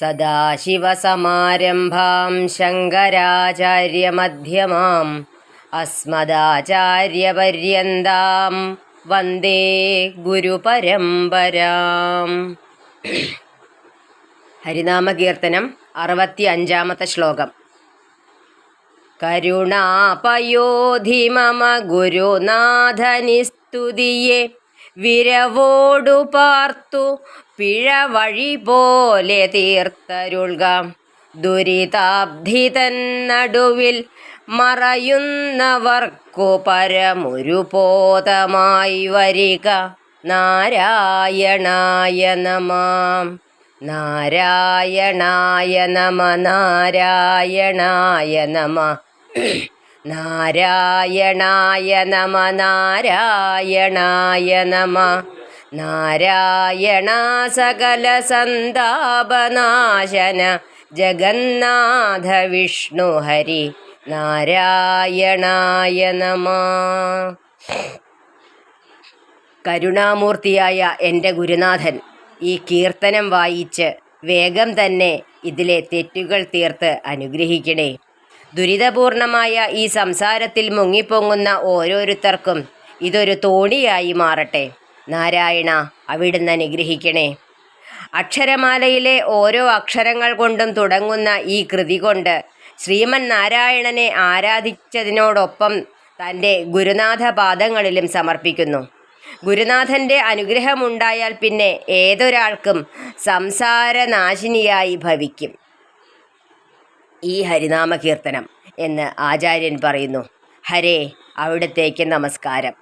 സദാശിവസമാരംഭാം ശങ്കരാചാര്യമധ്യമാം അസ്മദാചാര്യപര്യന്താം വന്ദേ ഗുരുപരമ്പരാം. ഹരിനാമകീർത്തനം അറുപത്തി അഞ്ചാമത്തെ ശ്ലോകം. കരുണാപയോധി മമ ഗുരുനാഥനി സ്തുതിയെ വിരവോടു പാർത്തു പിഴവഴി പോലെ തീർത്തരുൾക. ദുരിതാബ്ധി നടുവിൽ മറയുന്നവർക്കു പരമൊരു പോതമായി വരിക. നാരായണായ നമാം നാരായണായ നമ നാരായണായ നമ നാരായണായ നമ നാരായണായ നമ നാരായണ സകല സന്താപനാശന ജഗന്നാഥ വിഷ്ണു ഹരി നാരായണായ നമ. കരുണാമൂർത്തിയായ എന്റെ ഗുരുനാഥൻ ഈ കീർത്തനം വായിച്ച് വേഗം തന്നെ ഇതിലെ തെറ്റുകൾ തീർത്ത് അനുഗ്രഹിക്കണേ. ദുരിതപൂർണമായ ഈ സംസാരത്തിൽ മുങ്ങിപ്പൊങ്ങുന്ന ഓരോരുത്തർക്കും ഇതൊരു തോണിയായി മാറട്ടെ. നാരായണ അവിടുന്ന് അനുഗ്രഹിക്കണേ. അക്ഷരമാലയിലെ ഓരോ അക്ഷരങ്ങൾ കൊണ്ടും തുടങ്ങുന്ന ഈ കൃതി കൊണ്ട് ശ്രീമൻ നാരായണനെ ആരാധിച്ചതിനോടൊപ്പം തന്റെ ഗുരുനാഥ പാദങ്ങളിലും സമർപ്പിക്കുന്നു. ഗുരുനാഥന്റെ അനുഗ്രഹമുണ്ടായാൽ പിന്നെ ഏതൊരാൾക്കും സംസാരനാശിനിയായി ഭവിക്കും. ഈ ഹരിനാമ കീർത്തനം എന്ന് ആചാര്യൻ പറയുന്നു. ഹരേ അവിടത്തേക്ക് നമസ്കാരം.